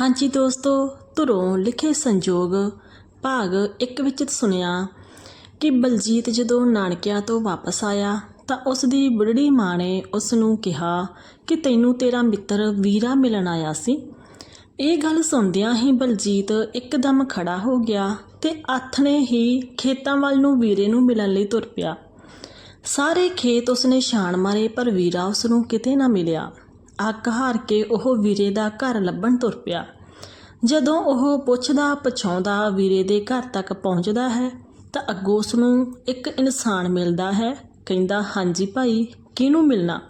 ਹਾਂਜੀ ਦੋਸਤੋ, ਧੁਰੋਂ ਲਿਖੇ ਸੰਜੋਗ ਭਾਗ ਇੱਕ ਵਿੱਚ ਸੁਣਿਆ ਕਿ ਬਲਜੀਤ ਜਦੋਂ ਨਾਨਕਿਆਂ ਤੋਂ ਵਾਪਸ ਆਇਆ ਤਾਂ ਉਸ ਦੀ ਬੁੱਢੜੀ ਮਾਂ ਨੇ ਉਸ ਨੂੰ ਕਿਹਾ ਕਿ ਤੈਨੂੰ ਤੇਰਾ ਮਿੱਤਰ ਵੀਰਾ ਮਿਲਣ ਆਇਆ ਸੀ। ਇਹ ਗੱਲ ਸੁਣਦਿਆਂ ਹੀ ਬਲਜੀਤ ਇੱਕਦਮ ਖੜਾ ਹੋ ਗਿਆ ਤੇ ਆਥਣੇ ਹੀ ਖੇਤਾਂ ਵੱਲ ਨੂੰ ਵੀਰੇ ਨੂੰ ਮਿਲਣ ਲਈ ਤੁਰ ਪਿਆ। ਸਾਰੇ ਖੇਤ ਉਸਨੇ ਛਾਣ ਮਾਰੇ ਪਰ ਵੀਰਾ ਉਸ ਨੂੰ ਕਿਤੇ ਨਾ ਮਿਲਿਆ। ਅੱਕ ਹਾਰ ਕੇ ਉਹ ਵੀਰੇ ਦਾ ਘਰ ਲੱਭਣ ਤੁਰ ਪਿਆ। ਜਦੋਂ ਉਹ ਪੁੱਛਦਾ, ਪਛਾਉਂਦਾ ਵੀਰੇ ਦੇ ਘਰ ਤੱਕ ਪਹੁੰਚਦਾ ਹੈ, ਤਾਂ ਅੱਗੋਂ ਉਸ ਨੂੰ ਇੱਕ ਇਨਸਾਨ ਮਿਲਦਾ ਹੈ। ਕਹਿੰਦਾ, ਹਾਂਜੀ ਭਾਈ, ਕਿਹਨੂੰ ਮਿਲਣਾ?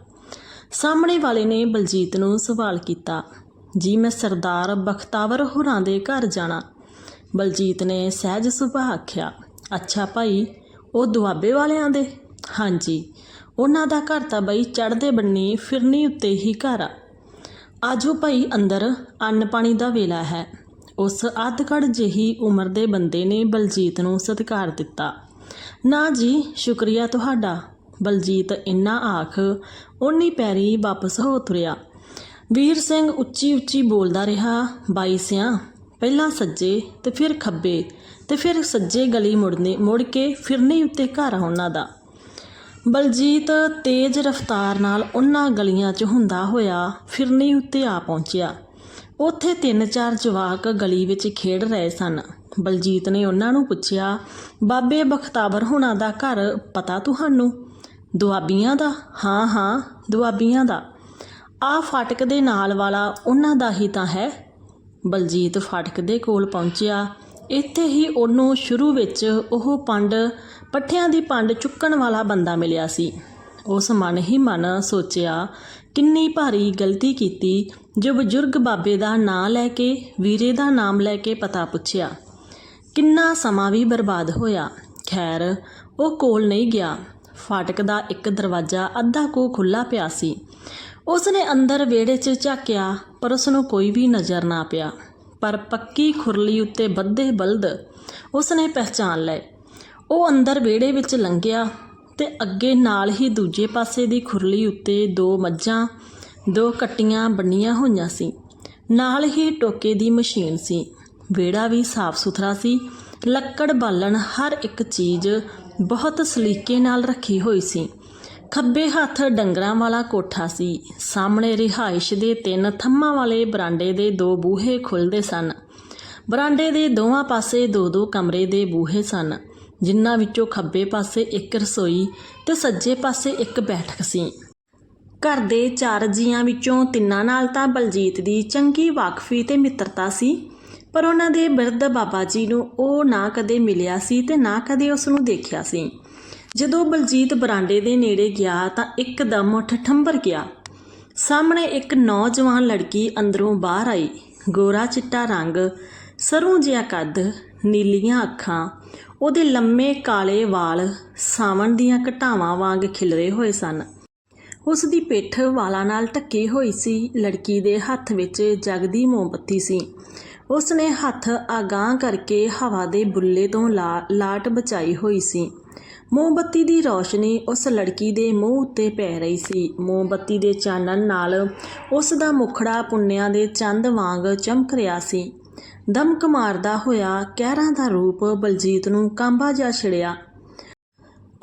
ਸਾਹਮਣੇ ਵਾਲੇ ਨੇ ਬਲਜੀਤ ਨੂੰ ਸਵਾਲ ਕੀਤਾ, ਜੀ, ਮੈਂ ਸਰਦਾਰ ਬਖਤਾਵਰ ਹੋਰਾਂ ਦੇ ਘਰ ਜਾਣਾ। ਬਲਜੀਤ ਨੇ ਸਹਿਜ ਸੁਭਾਅ ਆਖਿਆ, ਅੱਛਾ ਭਾਈ, ਉਹ ਦੁਆਬੇ ਵਾਲਿਆਂ ਦੇ? ਹਾਂਜੀ। ਉਹਨਾਂ ਦਾ ਘਰ ਤਾਂ ਬਈ ਚੜ੍ਹਦੇ ਬੰਨੀ ਫਿਰਨੀ ਉੱਤੇ ਹੀ ਘਰ ਆ। ਆਜੋ ਭਾਈ ਅੰਦਰ, ਅੰਨ ਪਾਣੀ ਦਾ ਵੇਲਾ ਹੈ। ਉਸ ਅੱਧਕੜ ਜਿਹੀ ਉਮਰ ਦੇ ਬੰਦੇ ਨੇ ਬਲਜੀਤ ਨੂੰ ਸਤਿਕਾਰ ਦਿੱਤਾ। ਨਾ ਜੀ, ਸ਼ੁਕਰੀਆ ਤੁਹਾਡਾ। ਬਲਜੀਤ ਇੰਨਾ ਆਖ, ਓਨੀ ਪੈਰੀ ਵਾਪਸ ਹੋ ਤੁਰਿਆ। ਵੀਰ ਸਿੰਘ ਉੱਚੀ ਉੱਚੀ ਬੋਲਦਾ ਰਿਹਾ, ਬਾਈ ਸਿਆਂ, ਪਹਿਲਾਂ ਸੱਜੇ ਤੇ ਫਿਰ ਖੱਬੇ ਤੇ ਫਿਰ ਸੱਜੇ ਗਲੀ ਮੁੜਨੇ, ਮੁੜ ਕੇ ਫਿਰਨੀ ਉੱਤੇ ਘਰ ਆ ਉਹਨਾਂ ਦਾ। ਬਲਜੀਤ ਤੇਜ਼ ਰਫ਼ਤਾਰ ਨਾਲ ਉਹਨਾਂ ਗਲੀਆਂ 'ਚ ਹੁੰਦਾ ਹੋਇਆ ਫਿਰਨੀ ਉੱਤੇ ਆ ਪਹੁੰਚਿਆ। ਉੱਥੇ ਤਿੰਨ ਚਾਰ ਜਵਾਕ ਗਲੀ ਵਿੱਚ ਖੇਡ ਰਹੇ ਸਨ। ਬਲਜੀਤ ਨੇ ਉਹਨਾਂ ਨੂੰ ਪੁੱਛਿਆ, ਬਾਬੇ ਬਖਤਾਵਰ ਹੁਣਾਂ ਦਾ ਘਰ ਪਤਾ ਤੁਹਾਨੂੰ? ਦੁਆਬੀਆਂ ਦਾ? ਹਾਂ ਹਾਂ, ਦੁਆਬੀਆਂ ਦਾ। ਆ ਫਾਟਕ ਦੇ ਨਾਲ ਵਾਲਾ ਉਹਨਾਂ ਦਾ ਹੀ ਤਾਂ ਹੈ। ਬਲਜੀਤ ਫਾਟਕ ਦੇ ਕੋਲ ਪਹੁੰਚਿਆ। ਇੱਥੇ ਹੀ ਉਹਨੂੰ ਸ਼ੁਰੂ ਵਿੱਚ ਉਹ ਪੰਡ ਪੱਠਿਆਂ ਦੀ ਪੰਡ ਚੁੱਕਣ ਵਾਲਾ ਬੰਦਾ ਮਿਲਿਆ ਸੀ। ਉਸ ਮਨ ਹੀ ਮਨ ਸੋਚਿਆ, ਕਿੰਨੀ ਭਾਰੀ ਗਲਤੀ ਕੀਤੀ, ਜੋ ਬਜ਼ੁਰਗ ਬਾਬੇ ਦਾ ਨਾਂ ਲੈ ਕੇ, ਵੀਰੇ ਦਾ ਨਾਮ ਲੈ ਕੇ ਪਤਾ ਪੁੱਛਿਆ। ਕਿੰਨਾ ਸਮਾਂ ਵੀ ਬਰਬਾਦ ਹੋਇਆ। ਖੈਰ, ਉਹ ਕੋਲ ਨਹੀਂ ਗਿਆ। ਫਾਟਕ ਦਾ ਇੱਕ ਦਰਵਾਜ਼ਾ ਅੱਧਾ ਕੁ ਖੁੱਲਾ ਪਿਆ ਸੀ। ਉਸ ਨੇ ਅੰਦਰ ਵਿਹੜੇ 'ਚ ਝਾਕਿਆ, ਪਰ ਉਸ ਨੂੰ ਕੋਈ ਵੀ ਨਜ਼ਰ ਨਾ ਪਿਆ। ਪਰ ਪੱਕੀ ਖੁਰਲੀ ਉੱਤੇ ਬੱਧੇ ਬਲਦ ਉਸ ਨੇ ਪਹਿਚਾਨ ਲਏ। ਉਹ ਅੰਦਰ ਵਿਹੜੇ ਵਿੱਚ ਲੰਘਿਆ ਤੇ ਅੱਗੇ ਨਾਲ ਹੀ ਦੂਜੇ ਪਾਸੇ ਦੀ ਖੁਰਲੀ ਉੱਤੇ ਦੋ ਮੱਝਾਂ, ਦੋ ਕੱਟੀਆਂ ਬੰਨੀਆਂ ਹੋਈਆਂ ਸੀ। ਨਾਲ ਹੀ ਟੋਕੇ ਦੀ ਮਸ਼ੀਨ ਸੀ। ਵਿਹੜਾ ਵੀ ਸਾਫ਼ ਸੁਥਰਾ ਸੀ। ਲੱਕੜ ਬਾਲਣ ਹਰ ਇੱਕ ਚੀਜ਼ ਬਹੁਤ ਸਲੀਕੇ ਨਾਲ ਰੱਖੀ ਹੋਈ ਸੀ। ਖੱਬੇ ਹੱਥ ਡੰਗਰਾਂ ਵਾਲਾ ਕੋਠਾ ਸੀ। ਸਾਹਮਣੇ ਰਿਹਾਇਸ਼ ਦੇ ਤਿੰਨ ਥੰਮਾਂ ਵਾਲੇ ਬਰਾਂਡੇ ਦੇ ਦੋ ਬੂਹੇ ਖੁੱਲਦੇ ਸਨ। ਬਰਾਂਡੇ ਦੇ ਦੋਵਾਂ ਪਾਸੇ ਦੋ ਦੋ ਕਮਰੇ ਦੇ ਬੂਹੇ ਸਨ। ਜਿਨ੍ਹਾਂ ਵਿੱਚੋਂ ਖੱਬੇ ਪਾਸੇ ਇੱਕ ਰਸੋਈ ਤੇ ਸੱਜੇ ਪਾਸੇ ਇੱਕ ਬੈਠਕ ਸੀ। ਘਰ ਦੇ ਚਾਰ ਜੀਆਂ ਵਿੱਚੋਂ ਤਿੰਨਾਂ ਨਾਲ ਤਾਂ ਬਲਜੀਤ ਦੀ ਚੰਗੀ ਵਾਕਫੀ ਤੇ ਮਿੱਤਰਤਾ ਸੀ, ਪਰ ਉਹਨਾਂ ਦੇ ਬਿਰਧ ਬਾਬਾ ਜੀ ਨੂੰ ਉਹ ਨਾ ਕਦੇ ਮਿਲਿਆ ਸੀ ਤੇ ਨਾ ਕਦੇ ਉਸ ਨੂੰ ਦੇਖਿਆ ਸੀ। ਜਦੋਂ ਬਲਜੀਤ ਬਰਾਂਡੇ ਦੇ ਨੇੜੇ ਗਿਆ ਤਾਂ ਇੱਕਦਮ ਉੱਠ ਠੰਬਰ ਗਿਆ। ਸਾਹਮਣੇ ਇੱਕ ਨੌਜਵਾਨ ਲੜਕੀ ਅੰਦਰੋਂ ਬਾਹਰ ਆਈ। ਗੋਰਾ ਚਿੱਟਾ ਰੰਗ ਸਰੋਂ ਜਿਹਾ ਕੱਦ ਨੀਲੀਆਂ ਅੱਖਾਂ, ਉਹਦੇ ਲੰਮੇ ਕਾਲੇ ਵਾਲ ਸਾਵਣ ਦੀਆਂ ਘਟਾਵਾਂ ਵਾਂਗ ਖਿਲਰੇ ਹੋਏ ਸਨ। ਉਸ ਦੀ ਪਿੱਠ ਵਾਲਾਂ ਨਾਲ ਢੱਕੀ ਹੋਈ ਸੀ, ਲੜਕੀ ਦੇ ਹੱਥ ਵਿੱਚ ਜਗਦੀ ਮੋਮਬੱਤੀ ਸੀ। ਉਸ ਨੇ ਹੱਥ ਆਗਾਂ ਕਰਕੇ ਹਵਾ ਦੇ ਬੁੱਲੇ ਤੋਂ ਲਾ- ਲਾਟ ਬਚਾਈ ਹੋਈ ਸੀ। ਮੋਮਬੱਤੀ ਦੀ ਰੌਸ਼ਨੀ ਉਸ ਲੜਕੀ ਦੇ ਮੂੰਹ ਉੱਤੇ ਪੈ ਰਹੀ ਸੀ। ਮੋਮਬੱਤੀ ਦੇ ਚਾਨਣ ਨਾਲ ਉਸ ਦਾ ਮੁਖੜਾ ਪੁੰਨਿਆਂ ਦੇ ਚੰਦ ਵਾਂਗ ਚਮਕ ਰਿਹਾ ਸੀ। ਦਮਕ ਮਾਰਦਾ ਹੋਇਆ ਕਹਿਰਾਂ ਦਾ ਰੂਪ ਬਲਜੀਤ ਨੂੰ ਕਾਂਬਾ ਜਾ ਛਿੜਿਆ।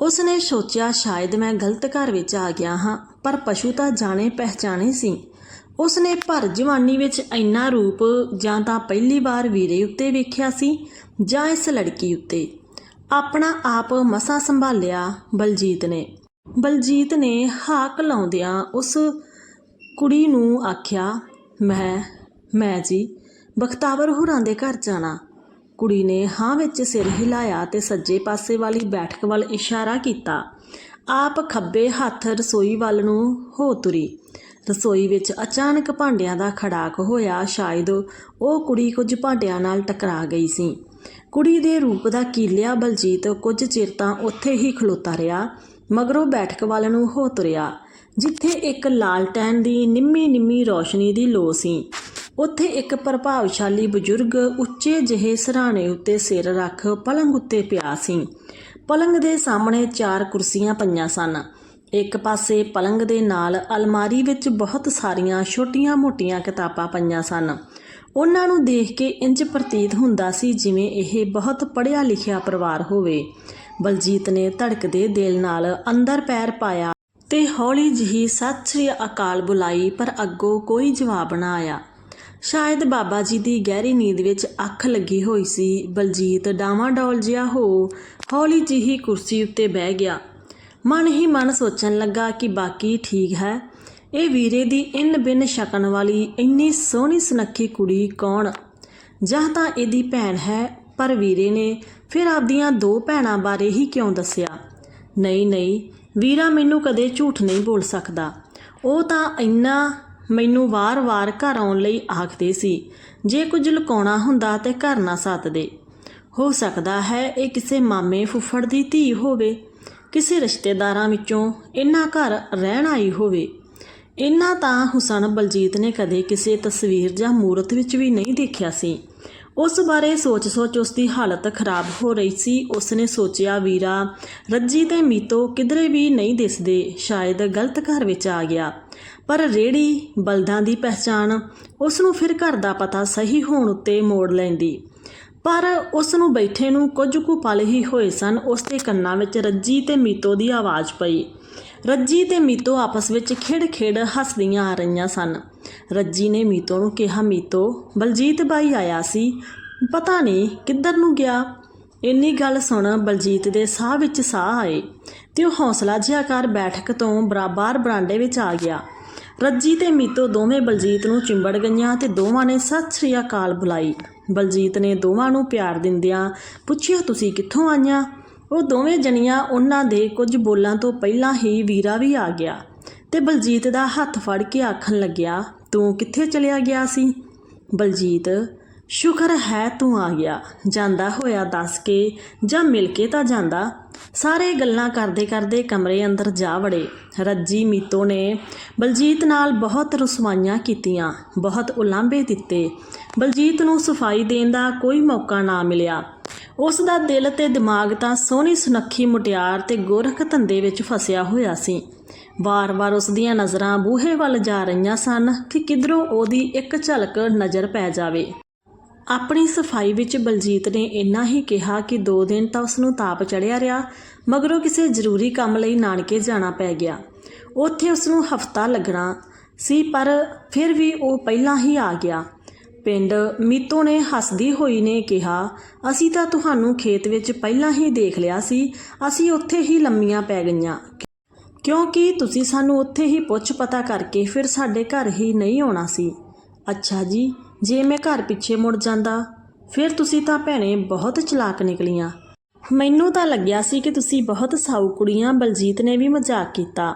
ਉਸ ਨੇ ਸੋਚਿਆ, ਸ਼ਾਇਦ ਮੈਂ ਗਲਤ ਘਰ ਵਿੱਚ ਆ ਗਿਆ ਹਾਂ, ਪਰ ਪਸ਼ੂ ਤਾਂ ਜਾਣੇ ਪਹਿਚਾਣੇ ਸੀ। ਉਸ ਨੇ ਭਰ ਜਵਾਨੀ ਵਿੱਚ ਇੰਨਾ ਰੂਪ ਜਾਂ ਤਾਂ ਪਹਿਲੀ ਵਾਰ ਵੀਰੇ ਉੱਤੇ ਵੇਖਿਆ ਸੀ ਜਾਂ ਇਸ ਲੜਕੀ ਉੱਤੇ। ਆਪਣਾ ਆਪ ਮਸਾ ਸੰਭਾਲਿਆ ਬਲਜੀਤ ਨੇ। ਬਲਜੀਤ ਨੇ ਹਾਕ ਲਾਉਂਦਿਆਂ ਉਸ ਕੁੜੀ ਨੂੰ ਆਖਿਆ, ਮੈਂ ਮੈਂ ਜੀ ਬਖਤਾਵਰ ਹੁਰਾਂ ਦੇ ਘਰ ਜਾਣਾ। ਕੁੜੀ ਨੇ ਹਾਂ ਵਿੱਚ ਸਿਰ ਹਿਲਾਇਆ ਤੇ ਸੱਜੇ ਪਾਸੇ ਵਾਲੀ ਬੈਠਕ ਵੱਲ ਇਸ਼ਾਰਾ ਕੀਤਾ। ਆਪ ਖੱਬੇ ਹੱਥ ਰਸੋਈ ਵੱਲ ਨੂੰ ਹੋ ਤੁਰੀ। ਰਸੋਈ ਵਿੱਚ ਅਚਾਨਕ ਭਾਂਡਿਆਂ ਦਾ ਖੜਾਕ ਹੋਇਆ, ਸ਼ਾਇਦ ਉਹ ਕੁੜੀ ਕੁਝ ਭਾਂਡਿਆਂ ਨਾਲ ਟਕਰਾ ਗਈ ਸੀ। ਕੁੜੀ ਦੇ ਰੂਪ ਦਾ ਕੀਲਿਆ ਬਲਜੀਤ ਕੁਝ ਚਿਰ ਤਾਂ ਉੱਥੇ ਹੀ ਖਲੋਤਾ ਰਿਹਾ, ਮਗਰੋਂ ਬੈਠਕ ਵੱਲ ਨੂੰ ਹੋ ਤੁਰਿਆ, ਜਿੱਥੇ ਇੱਕ ਲਾਲਟੈਨ ਦੀ ਨਿੰਮੀ ਨਿੰਮੀ ਰੌਸ਼ਨੀ ਦੀ ਲੋ ਸੀ। ਉੱਥੇ ਇੱਕ ਪ੍ਰਭਾਵਸ਼ਾਲੀ ਬਜ਼ੁਰਗ ਉੱਚੇ ਜਿਹੇ ਸਰਾਣੇ ਉੱਤੇ ਸਿਰ ਰੱਖ ਪਲੰਗ ਉੱਤੇ ਪਿਆ ਸੀ। ਪਲੰਗ ਦੇ ਸਾਹਮਣੇ ਚਾਰ ਕੁਰਸੀਆਂ ਪਈਆਂ ਸਨ। ਇੱਕ ਪਾਸੇ ਪਲੰਗ ਦੇ ਨਾਲ ਅਲਮਾਰੀ ਵਿੱਚ ਬਹੁਤ ਸਾਰੀਆਂ ਛੋਟੀਆਂ-ਮੋਟੀਆਂ ਕਿਤਾਬਾਂ ਪਈਆਂ ਸਨ। ਉਹਨਾਂ ਨੂੰ ਦੇਖ ਕੇ ਇੰਜ ਪ੍ਰਤੀਤ ਹੁੰਦਾ ਸੀ ਜਿਵੇਂ ਇਹ ਬਹੁਤ ਪੜ੍ਹਿਆ ਲਿਖਿਆ ਪਰਿਵਾਰ ਹੋਵੇ। ਬਲਜੀਤ ਨੇ ਧੜਕਦੇ ਦਿਲ ਨਾਲ ਅੰਦਰ ਪੈਰ ਪਾਇਆ ਤੇ ਹੌਲੀ ਜਿਹੀ ਸਤਿ ਸ੍ਰੀ ਅਕਾਲ ਬੁਲਾਈ ਪਰ ਅੱਗੋਂ ਕੋਈ ਜਵਾਬ ਨਾ ਆਇਆ। ਸ਼ਾਇਦ ਬਾਬਾ ਜੀ ਦੀ ਗਹਿਰੀ ਨੀਂਦ ਵਿੱਚ ਅੱਖ ਲੱਗੀ ਹੋਈ ਸੀ। ਬਲਜੀਤ ਡਾਵਾਂ ਡੋਲ ਜਿਹਾ ਹੋ ਹੌਲੀ ਜਿਹੀ ਕੁਰਸੀ ਉੱਤੇ ਬਹਿ ਗਿਆ। ਮਨ ਹੀ ਮਨ ਸੋਚਣ ਲੱਗਾ ਕਿ ਬਾਕੀ ਠੀਕ ਹੈ। ਇਹ ਵੀਰੇ ਦੀ ਇੰਨ ਬਿਨ ਸ਼ਕਨ ਵਾਲੀ ਇੰਨੀ ਸੋਹਣੀ ਸੁਨੱਖੀ ਕੁੜੀ ਕੌਣ? ਜਾਂ ਤਾਂ ਇਹਦੀ ਭੈਣ ਹੈ, ਪਰ ਵੀਰੇ ਨੇ ਫਿਰ ਆਪਦੀਆਂ ਦੋ ਭੈਣਾਂ ਬਾਰੇ ਹੀ ਕਿਉਂ ਦੱਸਿਆ? ਨਹੀਂ ਨਹੀਂ, ਵੀਰਾ ਮੈਨੂੰ ਕਦੇ ਝੂਠ ਨਹੀਂ ਬੋਲ ਸਕਦਾ। ਉਹ ਤਾਂ ਇੰਨਾ ਮੈਨੂੰ ਵਾਰ-ਵਾਰ ਘਰ ਆਉਣ ਲਈ ਆਖਦੇ ਸੀ। ਜੇ ਕੁਝ ਲੁਕਾਉਣਾ ਹੁੰਦਾ ਤੇ ਘਰ ਨਾ ਸੱਦਦੇ ਹੋ ਸਕਦਾ ਹੈ ਇਹ ਕਿਸੇ ਮਾਮੇ ਫੁੱਫੜ ਦੀ ਧੀ ਹੋਵੇ, ਕਿਸੇ ਰਿਸ਼ਤੇਦਾਰਾਂ ਵਿੱਚੋਂ ਇਹਨਾਂ ਘਰ ਰਹਿਣ ਆਈ ਹੋਵੇ। ਇਹਨਾਂ ਤਾਂ ਹੁਸਨ ਬਲਜੀਤ ਨੇ ਕਦੇ ਕਿਸੇ ਤਸਵੀਰ ਜਾਂ ਮੂਰਤ ਵਿੱਚ ਵੀ ਨਹੀਂ ਦੇਖਿਆ ਸੀ। ਉਸ ਬਾਰੇ ਸੋਚ-ਸੋਚ ਉਸ ਦੀ ਹਾਲਤ ਖਰਾਬ ਹੋ ਰਹੀ ਸੀ। ਉਸ ਨੇ ਸੋਚਿਆ, ਵੀਰਾ, ਰੱਜੀ ਤੇ ਮੀਤੋ ਕਿਧਰੇ ਵੀ ਨਹੀਂ ਦਿਸਦੇ। ਸ਼ਾਇਦ ਗਲਤ ਘਰ ਵਿੱਚ ਆ ਗਿਆ। ਪਰ ਰੇੜੀ ਬਲਦਾਂ ਦੀ ਪਹਿਚਾਣ ਉਸ ਨੂੰ ਫਿਰ ਘਰ ਦਾ ਪਤਾ ਸਹੀ ਹੋਣ ਉੱਤੇ ਮੋੜ ਲੈਂਦੀ। ਪਰ ਉਸ ਨੂੰ ਬੈਠੇ ਨੂੰ ਕੁਝ ਕੁ ਪਲ ਹੀ ਹੋਏ ਸਨ ਉਸ ਦੇ ਕੰਨਾਂ ਵਿੱਚ ਰੱਜੀ ਤੇ ਮੀਤੋ ਦੀ ਆਵਾਜ਼ ਪਈ। ਰੱਜੀ ਤੇ ਮੀਤੋ ਆਪਸ ਵਿੱਚ ਖਿੜ-ਖਿੜ ਹੱਸਦੀਆਂ ਆ ਰਹੀਆਂ ਸਨ। ਰੱਜੀ ਨੇ ਮੀਤੋ ਨੂੰ ਕਿਹਾ, ਮੀਤੋ, ਬਲਜੀਤ ਬਾਈ ਆਇਆ ਸੀ। ਪਤਾ ਨਹੀਂ ਕਿੱਧਰ ਨੂੰ ਗਿਆ। ਇੰਨੀ ਗੱਲ ਸੁਣ ਬਲਜੀਤ ਦੇ ਸਾਹ ਵਿੱਚ ਸਾਹ ਆਏ ਤੇ ਉਹ ਹੌਸਲਾ ਜਿਹਾ ਕਰ ਬੈਠਕ ਤੋਂ ਬਰਾਬਰ ਬਰਾਂਡੇ ਵਿੱਚ ਆ ਗਿਆ। ਰੱਜੀ ਤੇ ਮੀਤੋ ਦੋਵੇਂ ਬਲਜੀਤ ਨੂੰ ਚਿੰਬੜ ਗਈਆਂ ਤੇ ਦੋਵਾਂ ਨੇ ਸਤਿ ਸ੍ਰੀ ਅਕਾਲ ਬੁਲਾਈ। ਬਲਜੀਤ ਨੇ ਦੋਵਾਂ ਨੂੰ ਪਿਆਰ ਦਿੰਦਿਆਂ ਪੁੱਛਿਆ, ਤੁਸੀਂ ਕਿੱਥੋਂ ਆਈਆਂ? ਉਹ ਦੋਵੇਂ ਜਣੀਆਂ ਉਹਨਾਂ ਦੇ ਕੁਝ ਬੋਲਾਂ ਤੋਂ ਪਹਿਲਾਂ ਹੀ ਵੀਰਾ ਵੀ ਆ ਗਿਆ ਤੇ ਬਲਜੀਤ ਦਾ ਹੱਥ ਫੜ ਕੇ ਆਖਣ ਲੱਗਿਆ, ਤੂੰ ਕਿੱਥੇ ਚਲਿਆ ਗਿਆ ਸੀ? ਬਲਜੀਤ ਸ਼ੁਕਰ ਹੈ ਤੂੰ ਆ ਗਿਆ। ਜਾਂਦਾ ਹੋਇਆ ਦੱਸ ਕੇ, ਜਾਂ ਮਿਲ ਕੇ ਤਾਂ ਜਾਂਦਾ। ਸਾਰੇ ਗੱਲਾਂ ਕਰਦੇ ਕਰਦੇ ਕਮਰੇ ਅੰਦਰ ਜਾ ਵੜੇ। ਰੱਜੀ ਮੀਤੋ ਨੇ ਬਲਜੀਤ ਨਾਲ ਬਹੁਤ ਰਸਵਾਈਆਂ ਕੀਤੀਆਂ, ਬਹੁਤ ਉਲਾਂਭੇ ਦਿੱਤੇ। ਬਲਜੀਤ ਨੂੰ ਸਫ਼ਾਈ ਦੇਣ ਦਾ ਕੋਈ ਮੌਕਾ ਨਾ ਮਿਲਿਆ। ਉਸ ਦਾ ਦਿਲ ਤੇ ਦਿਮਾਗ ਤਾਂ ਸੋਹਣੀ ਸੁਨੱਖੀ ਮੁਟਿਆਰ ਤੇ ਗੋਰਖ ਧੰਦੇ ਵਿੱਚ ਫਸਿਆ ਹੋਇਆ ਸੀ। ਵਾਰ-ਵਾਰ ਉਸ ਦੀਆਂ ਨਜ਼ਰਾਂ ਬੂਹੇ ਵੱਲ ਜਾ ਰਹੀਆਂ ਸਨ ਕਿ ਕਿਧਰੋਂ ਉਹਦੀ ਇੱਕ ਝਲਕ ਨਜ਼ਰ ਪੈ ਜਾਵੇ। ਆਪਣੀ ਸਫ਼ਾਈ ਵਿੱਚ ਬਲਜੀਤ ਨੇ ਇੰਨਾ ਹੀ ਕਿਹਾ ਕਿ ਦੋ ਦਿਨ ਤਾਂ ਉਸ ਨੂੰ ਤਾਪ ਚੜਿਆ ਰਿਹਾ, ਮਗਰੋਂ ਕਿਸੇ ਜ਼ਰੂਰੀ ਕੰਮ ਲਈ ਨਾਨਕੇ ਜਾਣਾ ਪੈ ਗਿਆ। ਉੱਥੇ ਉਸ ਨੂੰ ਹਫਤਾ ਲੱਗਣਾ ਸੀ, ਪਰ ਫਿਰ ਵੀ ਉਹ ਪਹਿਲਾਂ ਹੀ ਆ ਗਿਆ। ਪਿੰਡ ਮੀਤੋ ਨੇ ਹੱਸਦੀ ਹੋਈ ਨੇ ਕਿਹਾ, ਅਸੀਂ ਤਾਂ ਤੁਹਾਨੂੰ ਖੇਤ ਵਿੱਚ ਪਹਿਲਾਂ ਹੀ ਦੇਖ ਲਿਆ ਸੀ, ਅਸੀਂ ਉੱਥੇ ਹੀ ਲੰਮੀਆਂ ਪੈ ਗਈਆਂ। ਕਿਉਂਕਿ ਤੁਸੀਂ ਸਾਨੂੰ ਉੱਥੇ ਹੀ ਪੁੱਛ ਪਤਾ ਕਰਕੇ ਫਿਰ ਸਾਡੇ ਘਰ ਹੀ ਨਹੀਂ ਆਉਣਾ ਸੀ। ਅੱਛਾ ਜੀ ਜੇ ਮੈਂ ਘਰ ਪਿੱਛੇ ਮੁੜ ਜਾਂਦਾ, ਫਿਰ ਤੁਸੀਂ ਤਾਂ ਭੈਣੇ ਬਹੁਤ ਚਲਾਕ ਨਿਕਲੀਆਂ। ਮੈਨੂੰ ਤਾਂ ਲੱਗਿਆ ਸੀ ਕਿ ਤੁਸੀਂ ਬਹੁਤ ਸਾਊ ਕੁੜੀਆਂ, ਬਲਜੀਤ ਨੇ ਵੀ ਮਜ਼ਾਕ ਕੀਤਾ।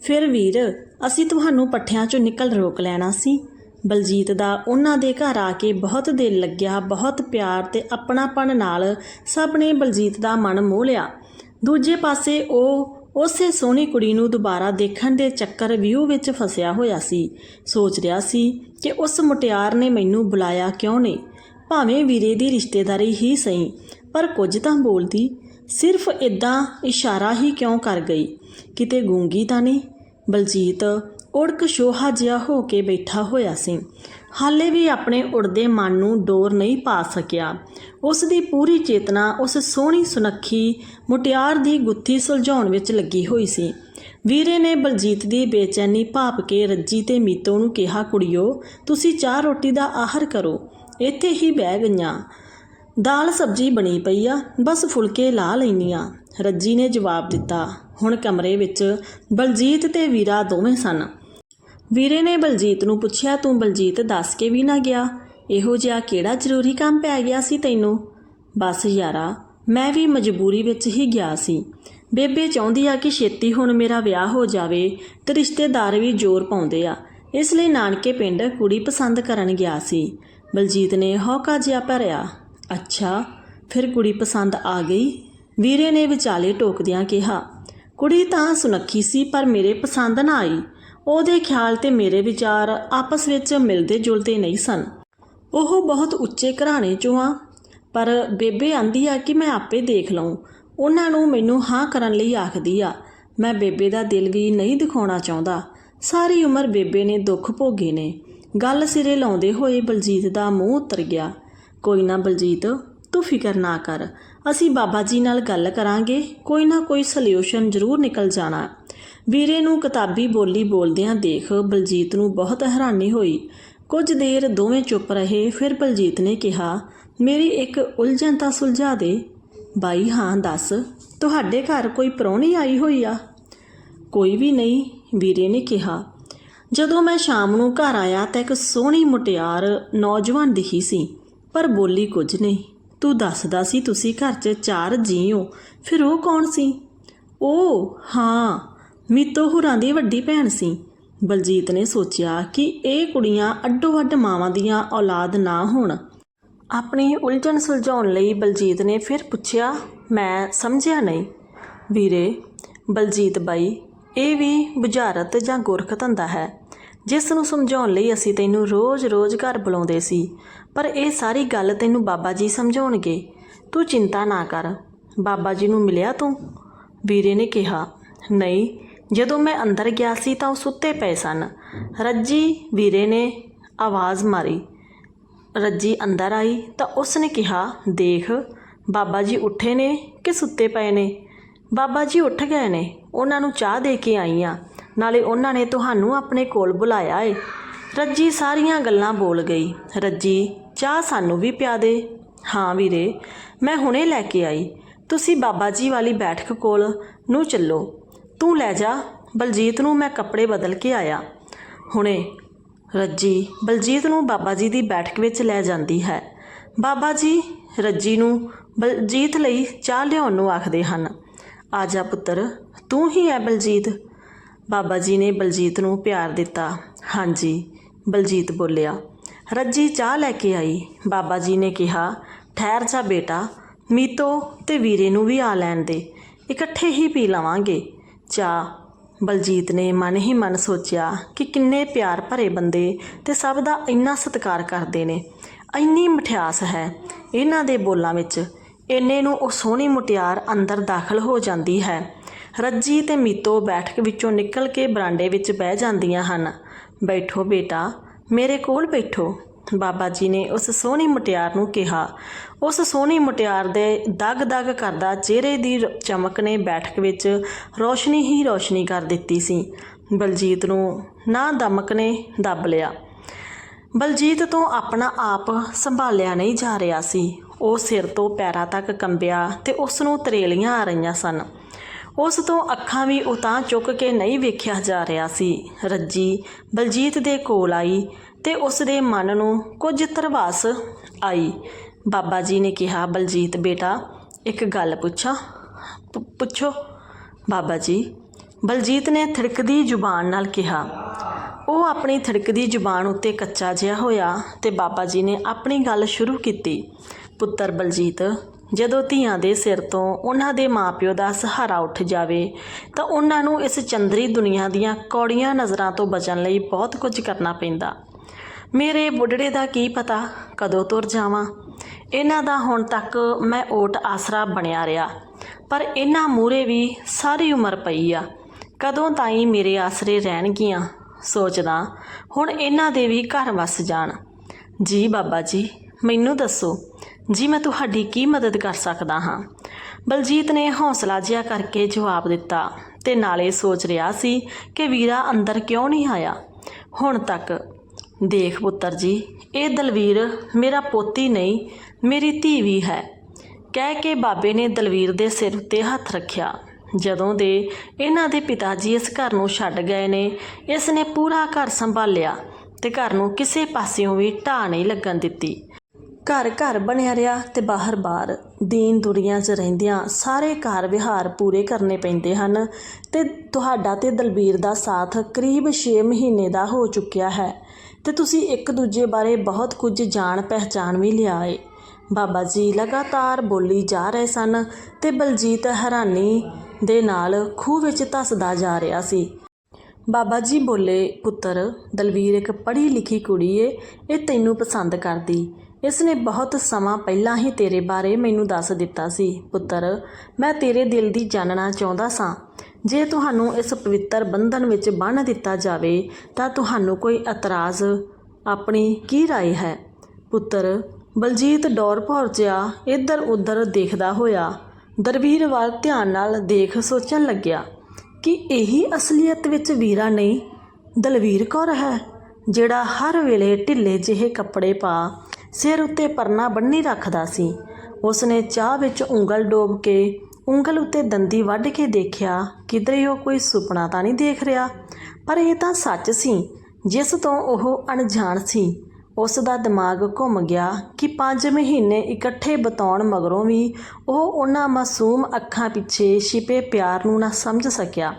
ਫਿਰ ਵੀਰ, ਅਸੀਂ ਤੁਹਾਨੂੰ ਪੱਠਿਆਂ ਚੋਂ ਨਿਕਲ ਰੋਕ ਲੈਣਾ ਸੀ। ਬਲਜੀਤ ਦਾ ਉਹਨਾਂ ਦੇ ਘਰ ਆ ਕੇ ਬਹੁਤ ਦਿਲ ਲੱਗਿਆ, ਬਹੁਤ ਪਿਆਰ ਤੇ ਆਪਣਾਪਣ ਨਾਲ ਸਭ ਨੇ ਬਲਜੀਤ ਦਾ ਮਨ ਮੋਹ ਲਿਆ। ਦੂਜੇ ਪਾਸੇ ਉਹ ਉਸੇ ਸੋਹਣੀ ਕੁੜੀ ਨੂੰ ਦੁਬਾਰਾ ਦੇਖਣ ਦੇ ਚੱਕਰ ਵਿਊ ਵਿੱਚ ਫਸਿਆ ਹੋਇਆ ਸੀ। ਸੋਚ ਰਿਹਾ ਸੀ ਕਿ ਉਸ ਮੁਟਿਆਰ ਨੇ ਮੈਨੂੰ ਬੁਲਾਇਆ ਕਿਉਂ ਨਹੀਂ ਭਾਵੇਂ ਵੀਰੇ ਦੀ ਰਿਸ਼ਤੇਦਾਰੀ ਹੀ ਸਹੀ, ਪਰ ਕੁਝ ਤਾਂ ਬੋਲਦੀ, ਸਿਰਫ ਇਦਾਂ ਇਸ਼ਾਰਾ ਹੀ ਕਿਉਂ ਕਰ ਗਈ? ਕਿਤੇ ਗੂੰਗੀ ਤਾਂ ਨਹੀਂ? ਬਲਜੀਤ ਉੜਕ ਸ਼ੋਹਾ ਜਿਹਾ ਹੋ ਕੇ ਬੈਠਾ ਹੋਇਆ ਸੀ। ਹਾਲੇ ਵੀ ਆਪਣੇ ਉੜਦੇ ਮਨ ਨੂੰ ਡੋਰ ਨਹੀਂ ਪਾ ਸਕਿਆ। ਉਸ ਦੀ ਪੂਰੀ ਚੇਤਨਾ ਉਸ ਸੋਹਣੀ ਸੁਨੱਖੀ ਮੁਟਿਆਰ ਦੀ ਗੁੱਥੀ ਸੁਲਝਾਉਣ ਵਿੱਚ ਲੱਗੀ ਹੋਈ ਸੀ। ਵੀਰੇ ਨੇ ਬਲਜੀਤ ਦੀ ਬੇਚੈਨੀ ਭਾਪ ਕੇ ਰੱਜੀ ਤੇ ਮੀਤੋ ਨੂੰ ਕਿਹਾ, ਕੁੜੀਓ, ਤੁਸੀਂ ਚਾਹ ਰੋਟੀ ਦਾ ਆਹਰ ਕਰੋ। ਇੱਥੇ ਹੀ ਬਹਿ ਗਈਆਂ। ਦਾਲ ਸਬਜੀ ਬਣੀ ਪਈ ਆ, ਬਸ ਫੁਲਕੇ ਲਾ ਲੈਣੀਆਂ ਰੱਜੀ ਨੇ ਜਵਾਬ ਦਿੱਤਾ। ਹੁਣ ਕਮਰੇ ਵਿੱਚ ਬਲਜੀਤ ਤੇ ਵੀਰਾ ਦੋਵੇਂ ਸਨ। ਵੀਰੇ ਨੇ ਬਲਜੀਤ ਨੂੰ ਪੁੱਛਿਆ, ਤੂੰ ਬਲਜੀਤ ਦੱਸ ਕੇ ਵੀ ਨਾ ਗਿਆ? ਇਹੋ ਜਿਹਾ ਕਿਹੜਾ ਜ਼ਰੂਰੀ ਕੰਮ ਪੈ ਗਿਆ ਸੀ ਤੈਨੂੰ? ਬਸ ਯਾਰਾ, ਮੈਂ ਵੀ ਮਜਬੂਰੀ ਵਿੱਚ ਹੀ ਗਿਆ ਸੀ। ਬੇਬੇ ਚਾਹੁੰਦੀ ਆ ਕਿ ਛੇਤੀ ਹੁਣ ਮੇਰਾ ਵਿਆਹ ਹੋ ਜਾਵੇ ਤੇ ਰਿਸ਼ਤੇਦਾਰ ਵੀ ਜ਼ੋਰ ਪਾਉਂਦੇ ਆ। ਇਸ ਲਈ ਨਾਨਕੇ ਪਿੰਡ ਕੁੜੀ ਪਸੰਦ ਕਰਨ ਗਿਆ ਸੀ। ਬਲਜੀਤ ਨੇ ਹੌਕਾ ਜਿਹਾ ਭਰਿਆ, ਅੱਛਾ, ਫਿਰ ਕੁੜੀ ਪਸੰਦ ਆ ਗਈ? ਵੀਰੇ ਨੇ ਵਿਚਾਲੇ ਟੋਕਦਿਆਂ ਕਿਹਾ, ਕੁੜੀ ਤਾਂ ਸੁਨੱਖੀ ਸੀ, ਪਰ ਮੇਰੇ ਪਸੰਦ ਨਾ ਆਈ। ਉਹਦੇ ਖਿਆਲ ਤੇ ਮੇਰੇ ਵਿਚਾਰ ਆਪਸ ਵਿੱਚ ਮਿਲਦੇ ਜੁਲਦੇ ਨਹੀਂ ਸਨ। ਉਹ ਬਹੁਤ ਉੱਚੇ ਘਰਾਣੇ ਚੋਂ ਆ, ਪਰ ਬੇਬੇ ਆਂਦੀ ਆ ਕਿ ਮੈਂ ਆਪੇ ਦੇਖ ਲਵਾਂ ਉਹਨਾਂ ਨੂੰ ਮੈਨੂੰ ਹਾਂ ਕਰਨ ਲਈ ਆਖਦੀ ਆ, ਮੈਂ ਬੇਬੇ ਦਾ ਦਿਲ ਵੀ ਨਹੀਂ ਦਿਖਾਉਣਾ ਚਾਹੁੰਦਾ। ਸਾਰੀ ਉਮਰ ਬੇਬੇ ਨੇ ਦੁੱਖ ਭੋਗੇ ਨੇ। ਗੱਲ ਸਿਰੇ ਲਾਉਂਦੇ ਹੋਏ ਬਲਜੀਤ ਦਾ ਮੂੰਹ ਉਤਰ ਗਿਆ। ਕੋਈ ਨਾ ਬਲਜੀਤ, ਤੂੰ ਫਿਕਰ ਨਾ ਕਰ। ਅਸੀਂ ਬਾਬਾ ਜੀ ਨਾਲ ਗੱਲ ਕਰਾਂਗੇ, ਕੋਈ ਨਾ ਕੋਈ ਸੋਲਿਊਸ਼ਨ ਜ਼ਰੂਰ ਨਿਕਲ ਜਾਣਾ। ਵੀਰੇ ਨੂੰ ਕਿਤਾਬੀ ਬੋਲੀ ਬੋਲਦਿਆਂ ਦੇਖ ਬਲਜੀਤ ਨੂੰ ਬਹੁਤ ਹੈਰਾਨੀ ਹੋਈ। ਕੁਝ ਦੇਰ ਦੋਵੇਂ ਚੁੱਪ ਰਹੇ, ਫਿਰ ਬਲਜੀਤ ਨੇ ਕਿਹਾ, ਮੇਰੀ ਇੱਕ ਉਲਝਣ ਤਾਂ ਸੁਲਝਾ ਦੇ। ਬਾਈ, ਹਾਂ, ਦੱਸ, ਤੁਹਾਡੇ ਘਰ ਕੋਈ ਪ੍ਰਾਹੁਣੀ ਆਈ ਹੋਈ ਆ? ਕੋਈ ਵੀ ਨਹੀਂ, ਵੀਰੇ ਨੇ ਕਿਹਾ। ਜਦੋਂ ਮੈਂ ਸ਼ਾਮ ਨੂੰ ਘਰ ਆਇਆ ਤਾਂ ਇੱਕ ਸੋਹਣੀ ਮੁਟਿਆਰ ਨੌਜਵਾਨ ਦਿਖੀ ਸੀ, ਪਰ ਬੋਲੀ ਕੁਝ ਨਹੀਂ। ਤੂੰ ਦੱਸਦਾ ਸੀ ਤੁਸੀਂ ਘਰ 'ਚ ਚਾਰ ਜੀ ਹੋ, ਫਿਰ ਉਹ ਕੌਣ ਸੀ? ਉਹ, ਹਾਂ ਮੀਤੋ ਹੁਰਾਂ ਦੀ ਵੱਡੀ ਭੈਣ ਸੀ। ਬਲਜੀਤ ਨੇ ਸੋਚਿਆ ਕਿ ਇਹ ਕੁੜੀਆਂ ਅੱਡੋ ਅੱਡ ਮਾਵਾਂ ਦੀਆਂ ਔਲਾਦ ਨਾ ਹੋਣ। ਆਪਣੀ ਉਲਝਣ ਸੁਲਝਾਉਣ ਲਈ ਬਲਜੀਤ ਨੇ ਫਿਰ ਪੁੱਛਿਆ, ਮੈਂ ਸਮਝਿਆ ਨਹੀਂ? ਵੀਰੇ, ਬਲਜੀਤ ਬਾਈ, ਇਹ ਵੀ ਬੁਝਾਰਤ ਜਾਂ ਗੁਰਖ ਧੰਦਾ ਹੈ। ਜਿਸ ਨੂੰ ਸਮਝਾਉਣ ਲਈ ਅਸੀਂ ਤੈਨੂੰ ਰੋਜ਼-ਰੋਜ਼ ਘਰ ਬੁਲਾਉਂਦੇ ਸੀ, ਪਰ ਇਹ ਸਾਰੀ ਗੱਲ ਤੈਨੂੰ ਬਾਬਾ ਜੀ ਸਮਝਾਉਣਗੇ। ਤੂੰ ਚਿੰਤਾ ਨਾ ਕਰ, ਬਾਬਾ ਜੀ ਨੂੰ ਮਿਲਿਆ ਤੂੰ? ਵੀਰੇ ਨੇ ਕਿਹਾ, ਨਹੀਂ ਜਦੋਂ ਮੈਂ ਅੰਦਰ ਗਿਆ ਸੀ ਤਾਂ ਉਹ ਸੁੱਤੇ ਪਏ ਸਨ। ਰੱਜੀ ਵੀਰੇ ਨੇ ਆਵਾਜ਼ ਮਾਰੀ। ਰੱਜੀ ਅੰਦਰ ਆਈ ਤਾਂ ਉਸ ਨੇ ਕਿਹਾ, ਦੇਖ, ਬਾਬਾ ਜੀ ਉੱਠੇ ਨੇ ਕਿ ਸੁੱਤੇ ਪਏ ਨੇ? ਬਾਬਾ ਜੀ ਉੱਠ ਗਏ ਨੇ, ਉਹਨਾਂ ਨੂੰ ਚਾਹ ਦੇ ਕੇ ਆਈ ਆ। ਨਾਲੇ ਉਹਨਾਂ ਨੇ ਤੁਹਾਨੂੰ ਆਪਣੇ ਕੋਲ ਬੁਲਾਇਆ ਏ। ਰੱਜੀ ਸਾਰੀਆਂ ਗੱਲਾਂ ਬੋਲ ਗਈ। ਰੱਜੀ, ਚਾਹ ਸਾਨੂੰ ਵੀ ਪਿਆ ਦੇ। ਹਾਂ ਵੀਰੇ, ਮੈਂ ਹੁਣੇ ਲੈ ਕੇ ਆਈ। ਤੁਸੀਂ ਬਾਬਾ ਜੀ ਵਾਲੀ ਬੈਠਕ ਕੋਲ ਨੂੰ ਚੱਲੋ। ਤੂੰ ਲੈ ਜਾ, ਬਲਜੀਤ ਨੂੰ ਮੈਂ ਕੱਪੜੇ ਬਦਲ ਕੇ ਆਇਆ। ਹੁਣੇ ਰੱਜੀ ਬਲਜੀਤ ਨੂੰ ਬਾਬਾ ਜੀ ਦੀ ਬੈਠਕ ਵਿੱਚ ਲੈ ਜਾਂਦੀ ਹੈ। ਬਾਬਾ ਜੀ, ਰੱਜੀ ਨੂੰ ਬਲਜੀਤ ਲਈ ਚਾਹ ਲਿਆਉਣ ਨੂੰ ਆਖਦੇ ਹਨ। ਆ ਜਾ ਪੁੱਤਰ, ਤੂੰ ਹੀ ਹੈ ਬਲਜੀਤ। ਬਾਬਾ ਜੀ ਨੇ ਬਲਜੀਤ ਨੂੰ ਪਿਆਰ ਦਿੱਤਾ। ਹਾਂਜੀ, ਬਲਜੀਤ ਬੋਲਿਆ। ਰੱਜੀ ਚਾਹ ਲੈ ਕੇ ਆਈ। ਬਾਬਾ ਜੀ ਨੇ ਕਿਹਾ, ਠਹਿਰ ਜਾ ਬੇਟਾ, ਮੀਤੋ ਤੇ ਵੀਰੇ ਨੂੰ ਵੀ ਆ ਲੈਣ ਦੇ। ਇਕੱਠੇ ਹੀ ਪੀ ਲਵਾਂਗੇ। ਚਾਹ ਬਲਜੀਤ ਨੇ ਮਨ ਹੀ ਮਨ ਸੋਚਿਆ ਕਿ ਕਿੰਨੇ ਪਿਆਰ ਭਰੇ ਬੰਦੇ ਤੇ ਸਭ ਦਾ ਇੰਨਾ ਸਤਿਕਾਰ ਕਰਦੇ ਨੇ। ਇੰਨੀ ਮਠਿਆਸ ਹੈ ਇਹਨਾਂ ਦੇ ਬੋਲਾਂ ਵਿੱਚ। ਇੰਨੇ ਨੂੰ ਉਹ ਸੋਹਣੀ ਮੁਟਿਆਰ ਅੰਦਰ ਦਾਖਲ ਹੋ ਜਾਂਦੀ ਹੈ। ਰੱਜੀ ਤੇ ਮੀਤੋ ਬੈਠਕ ਵਿੱਚੋਂ ਨਿਕਲ ਕੇ ਬਰਾਂਡੇ ਵਿੱਚ ਬਹਿ ਜਾਂਦੀਆਂ ਹਨ। ਬੈਠੋ ਬੇਟਾ, ਮੇਰੇ ਕੋਲ ਬੈਠੋ। ਬਾਬਾ ਜੀ ਨੇ ਉਸ ਸੋਹਣੀ ਮੁਟਿਆਰ ਨੂੰ ਕਿਹਾ। ਉਸ ਸੋਹਣੀ ਮੁਟਿਆਰ ਦੇ ਦਗ-ਦਗ ਕਰਦਾ ਚਿਹਰੇ ਦੀ ਚਮਕ ਨੇ ਬੈਠਕ ਵਿੱਚ ਰੋਸ਼ਨੀ ਹੀ ਰੋਸ਼ਨੀ ਕਰ ਦਿੱਤੀ ਸੀ। ਬਲਜੀਤ ਨੂੰ ਨਾ ਦਮਕ ਨੇ ਦੱਬ ਲਿਆ। ਬਲਜੀਤ ਤੋਂ ਆਪਣਾ ਆਪ ਸੰਭਾਲਿਆ ਨਹੀਂ ਜਾ ਰਿਹਾ ਸੀ। ਉਹ ਸਿਰ ਤੋਂ ਪੈਰਾਂ ਤੱਕ ਕੰਬਿਆ ਤੇ ਉਸ ਨੂੰ ਤਰੇਲੀਆਂ ਆ ਰਹੀਆਂ ਸਨ। ਉਸ ਤੋਂ ਅੱਖਾਂ ਵੀ ਉਤਾਂ ਚੁੱਕ ਕੇ ਨਹੀਂ ਵੇਖਿਆ ਜਾ ਰਿਹਾ ਸੀ। ਰੱਜੀ ਬਲਜੀਤ ਦੇ ਕੋਲ ਆਈ। ਤੇ ਉਸ ਦੇ ਮਨ ਨੂੰ ਕੁਝ ਤਰਵਾਸ ਆਈ। ਬਾਬਾ ਜੀ ਨੇ ਕਿਹਾ, ਬਲਜੀਤ ਬੇਟਾ, ਇੱਕ ਗੱਲ ਪੁੱਛਾਂ? ਪੁੱਛੋ? ਬਾਬਾ ਜੀ, ਬਲਜੀਤ ਨੇ ਥਿੜਕਦੀ ਜ਼ੁਬਾਨ ਨਾਲ ਕਿਹਾ, ਉਹ ਆਪਣੀ ਥਿੜਕਦੀ ਜ਼ੁਬਾਨ ਉੱਤੇ ਕੱਚਾ ਜਿਹਾ ਹੋਇਆ ਤੇ ਬਾਬਾ ਜੀ ਨੇ ਆਪਣੀ ਗੱਲ ਸ਼ੁਰੂ ਕੀਤੀ। ਪੁੱਤਰ ਬਲਜੀਤ, ਜਦੋਂ ਧੀਆਂ ਦੇ ਸਿਰ ਤੋਂ ਉਹਨਾਂ ਦੇ ਮਾਪਿਓ ਦਾ ਸਹਾਰਾ ਉੱਠ ਜਾਵੇ, ਤਾਂ ਉਹਨਾਂ ਨੂੰ ਇਸ ਚੰਦਰੀ ਦੁਨੀਆ ਦੀਆਂ ਕੌੜੀਆਂ ਨਜ਼ਰਾਂ ਤੋਂ ਬਚਣ ਲਈ ਬਹੁਤ ਕੁਝ ਕਰਨਾ ਪੈਂਦਾ। ਮੇਰੇ ਬੁੱਢੜੇ ਦਾ ਕੀ ਪਤਾ ਕਦੋਂ ਤੁਰ ਜਾਵਾਂ। ਇਹਨਾਂ ਦਾ ਹੁਣ ਤੱਕ ਮੈਂ ਓਟ ਆਸਰਾ ਬਣਿਆ ਰਿਹਾ, ਪਰ ਇਹਨਾਂ ਮੂਰੇ ਵੀ ਸਾਰੀ ਉਮਰ ਪਈ ਆ। ਕਦੋਂ ਤਾਈਂ ਮੇਰੇ ਆਸਰੇ ਰਹਿਣਗੀਆਂ? ਸੋਚਦਾ, ਹੁਣ ਇਹਨਾਂ ਦੇ ਵੀ ਘਰ ਵਸ ਜਾਣ। ਜੀ ਬਾਬਾ ਜੀ, ਮੈਨੂੰ ਦੱਸੋ, ਜੀ ਮੈਂ ਤੁਹਾਡੀ ਕੀ ਮਦਦ ਕਰ ਸਕਦਾ ਹਾਂ? ਬਲਜੀਤ ਨੇ ਹੌਸਲਾ ਜਿਹਾ ਕਰਕੇ ਜਵਾਬ ਦਿੱਤਾ ਤੇ ਨਾਲੇ ਸੋਚ ਰਿਹਾ ਸੀ ਕਿ ਵੀਰਾ ਅੰਦਰ ਕਿਉਂ ਨਹੀਂ ਆਇਆ। ਹੁਣ ਤੱਕ ਦੇਖ ਪੁੱਤਰ ਜੀ, ਇਹ ਦਲਵੀਰ ਮੇਰਾ ਪੋਤੀ ਨਹੀਂ, ਮੇਰੀ ਧੀ ਵੀ ਹੈ। ਕਹਿ ਕੇ ਬਾਬੇ ਨੇ ਦਲਵੀਰ ਦੇ ਸਿਰ ਉੱਤੇ ਹੱਥ ਰੱਖਿਆ। ਜਦੋਂ ਦੇ ਇਹਨਾਂ ਦੇ ਪਿਤਾ ਜੀ ਇਸ ਘਰ ਨੂੰ ਛੱਡ ਗਏ ਨੇ, ਇਸ ਨੇ ਪੂਰਾ ਘਰ ਸੰਭਾਲਿਆ ਤੇ ਘਰ ਨੂੰ ਕਿਸੇ ਪਾਸਿਓਂ ਵੀ ਢਾਹ ਨਹੀਂ ਲੱਗਣ ਦਿੱਤੀ। ਘਰ ਘਰ ਬਣਿਆ ਰਿਹਾ ਤੇ ਬਾਹਰ ਬਾਹਰ ਦੀਨ ਦੁਨੀਆਂ 'ਚ ਰਹਿੰਦਿਆਂ ਸਾਰੇ ਘਰ ਵਿਹਾਰ ਪੂਰੇ ਕਰਨੇ ਪੈਂਦੇ ਹਨ ਤੇ ਤੁਹਾਡਾ ਤੇ ਦਲਬੀਰ ਦਾ ਸਾਥ ਕਰੀਬ 6 ਮਹੀਨੇ ਦਾ ਹੋ ਚੁੱਕਿਆ ਹੈ। ਤੇ ਤੁਸੀਂ ਇੱਕ ਦੂਜੇ ਬਾਰੇ ਬਹੁਤ ਕੁਝ ਜਾਣ ਪਹਿਚਾਣ ਵੀ ਲਿਆ ਏ। ਬਾਬਾ ਜੀ ਲਗਾਤਾਰ ਬੋਲੀ ਜਾ ਰਹੇ ਸਨ ਤੇ ਬਲਜੀਤ ਹੈਰਾਨੀ ਦੇ ਨਾਲ ਖੂਹ ਵਿੱਚ ਧੱਸਦਾ ਜਾ ਰਿਹਾ ਸੀ। ਬਾਬਾ ਜੀ ਬੋਲੇ, ਪੁੱਤਰ, ਦਲਵੀਰ ਇੱਕ ਪੜ੍ਹੀ ਲਿਖੀ ਕੁੜੀ ਏ, ਇਹ ਤੈਨੂੰ ਪਸੰਦ ਕਰਦੀ। ਇਸ ਨੇ ਬਹੁਤ ਸਮਾਂ ਪਹਿਲਾਂ ਹੀ ਤੇਰੇ ਬਾਰੇ ਮੈਨੂੰ ਦੱਸ ਦਿੱਤਾ ਸੀ। ਪੁੱਤਰ, ਮੈਂ ਤੇਰੇ ਦਿਲ ਦੀ ਜਾਣਨਾ ਚਾਹੁੰਦਾ ਸਾਂ। ਜੇ ਤੁਹਾਨੂੰ ਇਸ ਪਵਿੱਤਰ ਬੰਧਨ ਵਿੱਚ ਬੰਨ੍ਹ ਦਿੱਤਾ ਜਾਵੇ, ਤਾਂ ਤੁਹਾਨੂੰ ਕੋਈ ਇਤਰਾਜ਼ ਆਪਣੀ ਕੀ ਰਾਏ ਹੈ? ਪੁੱਤਰ, ਬਲਜੀਤ ਡੌਰ ਪਹੁੰਚਿਆ ਇੱਧਰ ਉੱਧਰ ਦੇਖਦਾ ਹੋਇਆ। ਦਰਵੀਰ ਵੱਲ ਧਿਆਨ ਨਾਲ ਦੇਖ ਸੋਚਣ ਲੱਗਿਆ ਕਿ ਇਹੀ ਅਸਲੀਅਤ ਵਿੱਚ ਵੀਰਾ ਨਹੀਂ, ਦਲਵੀਰ ਕੌਰ ਹੈ, ਜਿਹੜਾ ਹਰ ਵੇਲੇ ਢਿੱਲੇ ਜਿਹੇ ਕੱਪੜੇ ਪਾ, ਸਿਰ ਉੱਤੇ ਪਰਨਾ ਬੰਨੀ ਰੱਖਦਾ ਸੀ। ਉਸਨੇ ਚਾਹ ਵਿੱਚ ਉਂਗਲ ਡੋਬ ਕੇ ਉਂਗਲ ਉੱਤੇ ਦੰਦੀ ਵੱਢ ਕੇ ਦੇਖਿਆ, ਕਿਧਰੇ ਉਹ ਕੋਈ ਸੁਪਨਾ ਤਾਂ ਨਹੀਂ ਦੇਖ ਰਿਹਾ। ਪਰ ਇਹ ਤਾਂ ਸੱਚ ਸੀ, ਜਿਸ ਤੋਂ ਉਹ ਅਣਜਾਣ ਸੀ। ਉਸ ਦਾ ਦਿਮਾਗ ਘੁੰਮ ਗਿਆ ਕਿ ਪੰਜ ਮਹੀਨੇ ਇਕੱਠੇ ਬਿਤਾਉਣ ਮਗਰੋਂ ਵੀ ਉਹ ਉਹਨਾਂ ਮਾਸੂਮ ਅੱਖਾਂ ਪਿੱਛੇ ਛਿਪੇ ਪਿਆਰ ਨੂੰ ਨਾ ਸਮਝ ਸਕਿਆ।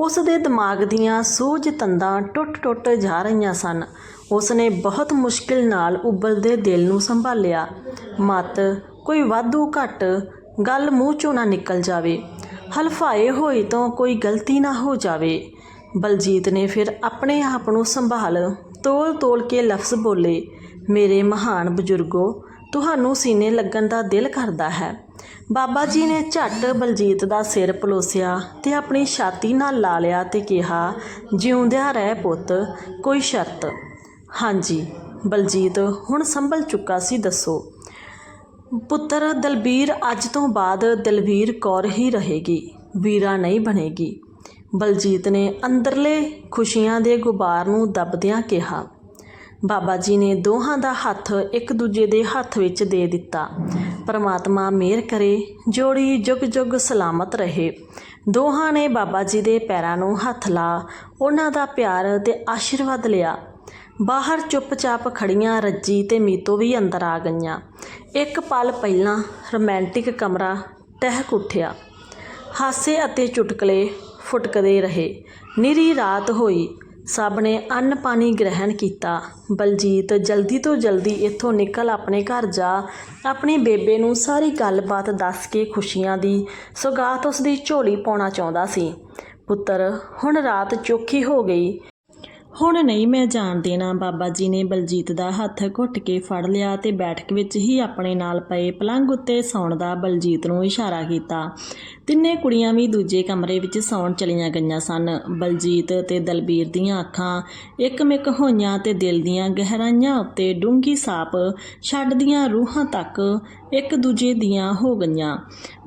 ਉਸ ਦੇ ਦਿਮਾਗ ਦੀਆਂ ਸੂਝ ਤੰਦਾਂ ਟੁੱਟ-ਟੁੱਟ ਜਾ ਰਹੀਆਂ ਸਨ। ਉਸ ਨੇ ਬਹੁਤ ਮੁਸ਼ਕਿਲ ਨਾਲ ਉਬਲਦੇ ਦਿਲ ਨੂੰ ਸੰਭਾਲਿਆ। ਮਤ ਕੋਈ ਵਾਧੂ ਘਟ ਗੱਲ ਮੂੰਹ ਚੋਂ ਨਾ ਨਿਕਲ ਜਾਵੇ। ਹਲਫਾਏ ਹੋਏ ਤੋਂ ਕੋਈ ਗਲਤੀ ਨਾ ਹੋ ਜਾਵੇ। ਬਲਜੀਤ ਨੇ ਫਿਰ ਆਪਣੇ ਆਪ ਨੂੰ ਸੰਭਾਲ ਤੋਲ-ਤੋਲ ਕੇ ਲਫ਼ਜ਼ ਬੋਲੇ, ਮੇਰੇ ਮਹਾਨ ਬਜ਼ੁਰਗੋ, ਤੁਹਾਨੂੰ ਸੀਨੇ ਲੱਗਣ ਦਾ ਦਿਲ ਕਰਦਾ ਹੈ। ਬਾਬਾ ਜੀ ਨੇ ਝੱਟ ਬਲਜੀਤ ਦਾ ਸਿਰ ਪਲੋਸਿਆ ਤੇ ਆਪਣੀ ਛਾਤੀ ਨਾਲ ਲਾ ਲਿਆ ਤੇ ਕਿਹਾ, ਜਿਉਂਦਿਆ ਰਹਿ ਪੁੱਤ, ਕੋਈ ਸ਼ਰਤ। ਹਾਂਜੀ, ਬਲਜੀਤ, ਹੁਣ ਸੰਭਲ ਚੁੱਕਾ ਸੀ, ਦੱਸੋ। ਪੁੱਤਰ ਦਲਬੀਰ ਅੱਜ ਤੋਂ ਬਾਅਦ ਦਲਵੀਰ ਕੌਰ ਹੀ ਰਹੇਗੀ, ਵੀਰਾ ਨਹੀਂ ਬਣੇਗੀ। ਬਲਜੀਤ ਨੇ ਅੰਦਰਲੇ ਖੁਸ਼ੀਆਂ ਦੇ ਗੁਬਾਰ ਨੂੰ ਦਬਦਿਆਂ ਕਿਹਾ। ਬਾਬਾ ਜੀ ਨੇ ਦੋਹਾਂ ਦਾ ਹੱਥ ਇੱਕ ਦੂਜੇ ਦੇ ਹੱਥ ਵਿੱਚ ਦੇ ਦਿੱਤਾ। ਪਰਮਾਤਮਾ ਮਿਹਰ ਕਰੇ, ਜੋੜੀ ਜੁਗ ਜੁਗ ਸਲਾਮਤ ਰਹੇ। ਦੋਹਾਂ ਨੇ ਬਾਬਾ ਜੀ ਦੇ ਪੈਰਾਂ ਨੂੰ ਹੱਥ ਲਾ, ਉਹਨਾਂ ਦਾ ਪਿਆਰ ਤੇ ਆਸ਼ੀਰਵਾਦ ਲਿਆ। ਬਾਹਰ ਚੁੱਪਚਾਪ ਖੜੀਆਂ ਰੱਜੀ ਤੇ ਮੀਤੋ ਵੀ ਅੰਦਰ ਆ ਗਈਆਂ। ਇੱਕ ਪਲ ਪਹਿਲਾਂ ਰੋਮਾਂਟਿਕ ਕਮਰਾ ਟਹਿਕ ਉੱਠਿਆ। ਹਾਸੇ ਅਤੇ ਚੁਟਕਲੇ ਫੁਟਕਦੇ ਰਹੇ। ਨਿਰੀ ਰਾਤ ਹੋਈ। ਸਭ ਨੇ ਅੰਨ ਪਾਣੀ ਗ੍ਰਹਿਣ ਕੀਤਾ। ਬਲਜੀਤ ਜਲਦੀ ਤੋਂ ਜਲਦੀ ਇੱਥੋਂ ਨਿਕਲ ਆਪਣੇ ਘਰ ਜਾ। ਆਪਣੀ ਬੇਬੇ ਨੂੰ ਸਾਰੀ ਗੱਲਬਾਤ ਦੱਸ ਕੇ ਖੁਸ਼ੀਆਂ ਦੀ ਸੌਗਾਤ ਉਸ ਦੀ ਝੋਲੀ ਪਾਉਣਾ ਚਾਹੁੰਦਾ ਸੀ। ਪੁੱਤਰ, ਹੁਣ ਰਾਤ ਚੋਖੀ ਹੋ ਗਈ। ਹੁਣ ਨਹੀਂ ਮੈਂ ਜਾਣ ਦੇਣਾ ਬਾਬਾ ਜੀ ਨੇ ਬਲਜੀਤ ਦਾ ਹੱਥ ਘੁੱਟ ਕੇ ਫੜ ਲਿਆ ਤੇ ਬੈਠਕ ਵਿੱਚ ਹੀ ਆਪਣੇ ਨਾਲ ਪਏ ਪਲੰਗ ਉੱਤੇ ਸੌਣ ਦਾ ਬਲਜੀਤ ਨੂੰ ਇਸ਼ਾਰਾ ਕੀਤਾ। ਤਿੰਨੇ ਕੁੜੀਆਂ ਵੀ ਦੂਜੇ ਕਮਰੇ ਵਿੱਚ ਸੌਣ ਚਲੀਆਂ ਗਈਆਂ ਸਨ। ਬਲਜੀਤ ਤੇ ਦਲਬੀਰ ਦੀਆਂ ਅੱਖਾਂ ਇੱਕਮਿਕ ਹੋਈਆਂ ਤੇ ਦਿਲ ਦੀਆਂ ਗਹਿਰਾਈਆਂ ਉੱਤੇ ਡੂੰਘੀ ਸਾਪ ਛੱਡਦੀਆਂ ਰੂਹਾਂ ਤੱਕ ਇੱਕ ਦੂਜੇ ਦੀਆਂ ਹੋ ਗਈਆਂ।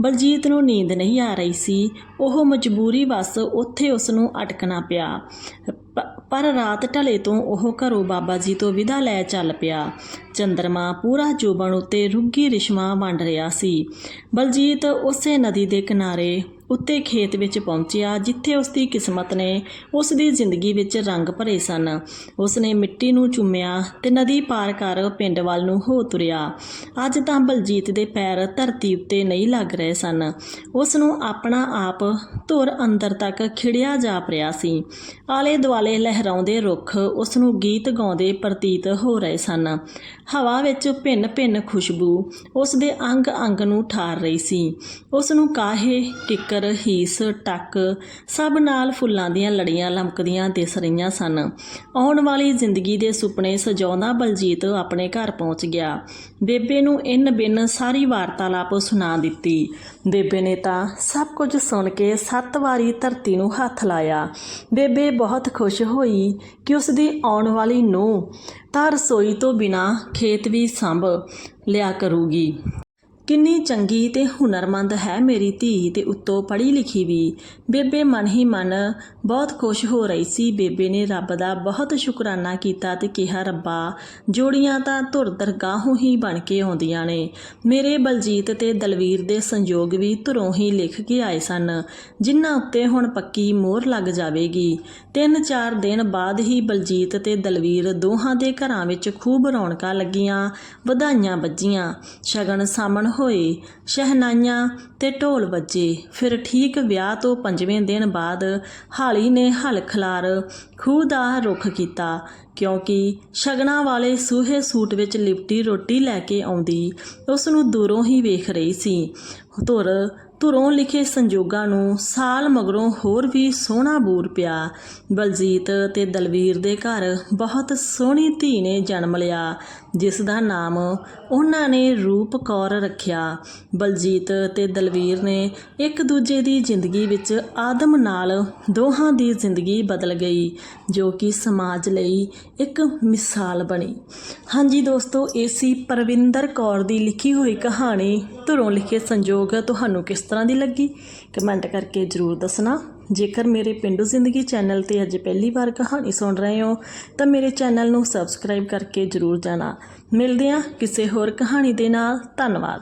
ਬਲਜੀਤ ਨੂੰ ਨੀਂਦ ਨਹੀਂ ਆ ਰਹੀ ਸੀ। ਉਹ ਮਜਬੂਰੀ ਵਸ ਉੱਥੇ ਉਸ ਨੂੰ ਅਟਕਣਾ ਪਿਆ। ਪਰ ਰਾਤ ਢਲੇ ਤੋਂ ਉਹ ਘਰੋਂ ਬਾਬਾ ਜੀ ਤੋਂ ਵਿਦਾ ਲੈ ਚੱਲ ਪਿਆ। ਚੰਦਰਮਾ ਪੂਰਾ ਜੋਬਨ ਉੱਤੇ ਰੁੱਗੀ ਰਿਸ਼ਮਾ ਵੰਡ ਰਿਹਾ ਸੀ। ਬਲਜੀਤ ਉਸੇ ਨਦੀ ਦੇ ਕਿਨਾਰੇ ਉੱਤੇ ਖੇਤ ਵਿੱਚ ਪਹੁੰਚਿਆ, ਜਿੱਥੇ ਉਸ ਦੀ ਕਿਸਮਤ ਨੇ ਉਸ ਦੀ ਜ਼ਿੰਦਗੀ ਵਿੱਚ ਰੰਗ ਭਰੇ ਸਨ। ਉਸ ਨੇ ਮਿੱਟੀ ਨੂੰ ਚੁੰਮਿਆ ਤੇ ਨਦੀ ਪਾਰ ਕਰ ਪਿੰਡ ਵੱਲ ਨੂੰ ਹੋ ਤੁਰਿਆ। ਅੱਜ ਤਾਂ ਬਲਜੀਤ ਦੇ ਪੈਰ ਧਰਤੀ ਉੱਤੇ ਨਹੀਂ ਲੱਗ ਰਹੇ ਸਨ। ਉਸ ਨੂੰ ਆਪਣਾ ਆਪ ਧੁਰ ਅੰਦਰ ਤੱਕ ਖਿੜਿਆ ਜਾਪ ਰਿਹਾ ਸੀ। ਆਲੇ ਦੁਆਲੇ ਲਹਿਰਾਉਂਦੇ ਰੁੱਖ ਉਸ ਨੂੰ ਗੀਤ ਗਾਉਂਦੇ ਪ੍ਰਤੀਤ ਹੋ ਰਹੇ ਸਨ। ਹਵਾ ਵਿੱਚ ਭਿੰਨ ਭਿੰਨ ਖੁਸ਼ਬੂ ਉਸ ਦੇ ਅੰਗ ਅੰਗ ਨੂੰ ਠਾਰ ਰਹੀ ਸੀ। ਉਸ ਨੂੰ ਕਾਹੇ ਕਿੱਕਰ ਹੀਸ, ਟੱਕ ਸਭ ਨਾਲ ਫੁੱਲਾਂ ਦੀਆਂ ਲੜੀਆਂ ਲਮਕਦੀਆਂ ਦਿਸ ਰਹੀਆਂ ਸਨ। ਆਉਣ ਵਾਲੀ ਜ਼ਿੰਦਗੀ ਦੇ ਸੁਪਨੇ ਸਜਾਉਂਦਾ ਬਲਜੀਤ ਆਪਣੇ ਘਰ ਪਹੁੰਚ ਗਿਆ। ਬੇਬੇ ਨੂੰ ਇਨ ਬਿਨ ਸਾਰੀ ਵਾਰਤਾਲਾਪ ਸੁਣਾ ਦਿੱਤੀ। ਬੇਬੇ ਨੇ ਤਾਂ ਸਭ ਕੁਝ ਸੁਣ ਕੇ ਸੱਤ ਵਾਰੀ ਧਰਤੀ ਨੂੰ ਹੱਥ ਲਾਇਆ। ਬੇਬੇ ਬਹੁਤ ਖੁਸ਼ ਹੋਈ ਕਿ ਉਸ ਦੀ ਆਉਣ ਵਾਲੀ ਨੂੰਹ ਤਾਂ ਰਸੋਈ ਤੋਂ ਬਿਨਾ ਖੇਤ ਵੀ ਸੰਭ ਲਿਆ ਕਰੂਗੀ। ਕਿੰਨੀ ਚੰਗੀ ਤੇ ਹੁਨਰਮੰਦ ਹੈ ਮੇਰੀ ਧੀ ਤੇ ਉੱਤੋਂ ਪੜ੍ਹੀ ਲਿਖੀ ਵੀ। ਬੇਬੇ ਮਨ ਹੀ ਮਨ, ਬਹੁਤ ਖੁਸ਼ ਹੋ ਰਹੀ ਸੀ। ਬੇਬੇ ਨੇ ਰੱਬ ਦਾ ਬਹੁਤ ਸ਼ੁਕਰਾਨਾ ਕੀਤਾ ਤੇ ਕਿਹਾ, ਰੱਬਾ, ਜੋੜੀਆਂ ਤਾਂ ਧੁਰ ਦਰਗਾਹੋਂ ਹੀ ਬਣ ਕੇ ਆਉਂਦੀਆਂ ਨੇ। ਮੇਰੇ ਬਲਜੀਤ ਤੇ ਦਲਵੀਰ ਦੇ ਸੰਯੋਗ ਵੀ ਧੁਰੋਂ ਹੀ ਲਿਖ ਕੇ ਆਏ ਸਨ, ਜਿਨ੍ਹਾਂ ਉੱਤੇ ਹੁਣ ਪੱਕੀ ਮੋਹਰ ਲੱਗ ਜਾਵੇਗੀ। ਤਿੰਨ ਚਾਰ ਦਿਨ ਬਾਅਦ ਹੀ ਬਲਜੀਤ ਤੇ ਦਲਵੀਰ ਦੋਹਾਂ ਦੇ ਘਰਾਂ ਵਿੱਚ ਖੂਬ ਰੌਣਕਾਂ ਲੱਗੀਆਂ, ਵਧਾਈਆਂ ਵੱਜੀਆਂ। ਸ਼ਗਨ ਸਾਮਣ ਹੋਏ। ਸ਼ਹਿਨਾਈਆਂ ਤੇ ਢੋਲ ਵੱਜੇ। ਫਿਰ ਠੀਕ ਵਿਆਹ ਤੋਂ ਪੰਜਵੇਂ ਦਿਨ ਬਾਅਦ ਹਾਲੀ ਨੇ ਹਲ ਖਲਾਰ ਖੂਹ ਦਾ ਰੁੱਖ ਕੀਤਾ, ਕਿਉਂਕਿ ਸ਼ਗਨਾਂ ਵਾਲੇ ਸੂਹੇ ਸੂਟ ਵਿੱਚ ਲਿਪਟੀ ਰੋਟੀ ਲੈ ਕੇ ਆਉਂਦੀ ਉਸ ਨੂੰ ਦੂਰੋਂ ਹੀ ਵੇਖ ਰਹੀ ਸੀ। ਧੁਰ ਧੁਰੋਂ ਲਿਖੇ ਸੰਜੋਗਾਂ ਨੂੰ ਸਾਲ ਮਗਰੋਂ ਹੋਰ ਵੀ ਸੋਹਣਾ ਬੂਰ ਪਿਆ। ਬਲਜੀਤ ਤੇ ਦਲਵੀਰ ਦੇ ਘਰ ਬਹੁਤ ਸੋਹਣੀ ਧੀ ਨੇ ਜਨਮ ਲਿਆ, ਜਿਸ ਦਾ ਨਾਮ ਉਹਨਾਂ ਨੇ ਰੂਪ ਕੌਰ ਰੱਖਿਆ। ਬਲਜੀਤ ਤੇ ਦਲਵੀਰ ਨੇ ਇੱਕ ਦੂਜੇ ਦੀ ਜ਼ਿੰਦਗੀ ਵਿੱਚ ਆਦਮ ਨਾਲ ਦੋਹਾਂ ਦੀ ਜ਼ਿੰਦਗੀ ਬਦਲ ਗਈ, ਜੋ ਕਿ ਸਮਾਜ ਲਈ ਇੱਕ ਮਿਸਾਲ ਬਣੀ। ਹਾਂਜੀ ਦੋਸਤੋ, ਇਹ ਸੀ ਪਰਵਿੰਦਰ ਕੌਰ ਦੀ ਲਿਖੀ ਹੋਈ ਕਹਾਣੀ, ਧੁਰੋਂ ਲਿਖੇ ਸੰਜੋਗ। ਤੁਹਾਨੂੰ ਕਿਸ ਤਰ੍ਹਾਂ ਦੀ ਲੱਗੀ? ਕਮੈਂਟ ਕਰਕੇ ਜਰੂਰ ਦੱਸਣਾ। ਜੇਕਰ ਮੇਰੇ ਪਿੰਡੂ ਜ਼ਿੰਦਗੀ ਚੈਨਲ ਤੇ ਅੱਜ ਪਹਿਲੀ ਵਾਰ ਕਹਾਣੀ ਸੁਣ ਰਹੇ ਹੋ, ਤਾਂ ਮੇਰੇ ਚੈਨਲ ਨੂੰ ਸਬਸਕ੍ਰਾਈਬ ਕਰਕੇ ਜਰੂਰ ਜਾਣਾ। ਮਿਲਦੇ ਹਾਂ ਕਿਸੇ ਹੋਰ ਕਹਾਣੀ ਦੇ ਨਾਲ। ਧੰਨਵਾਦ।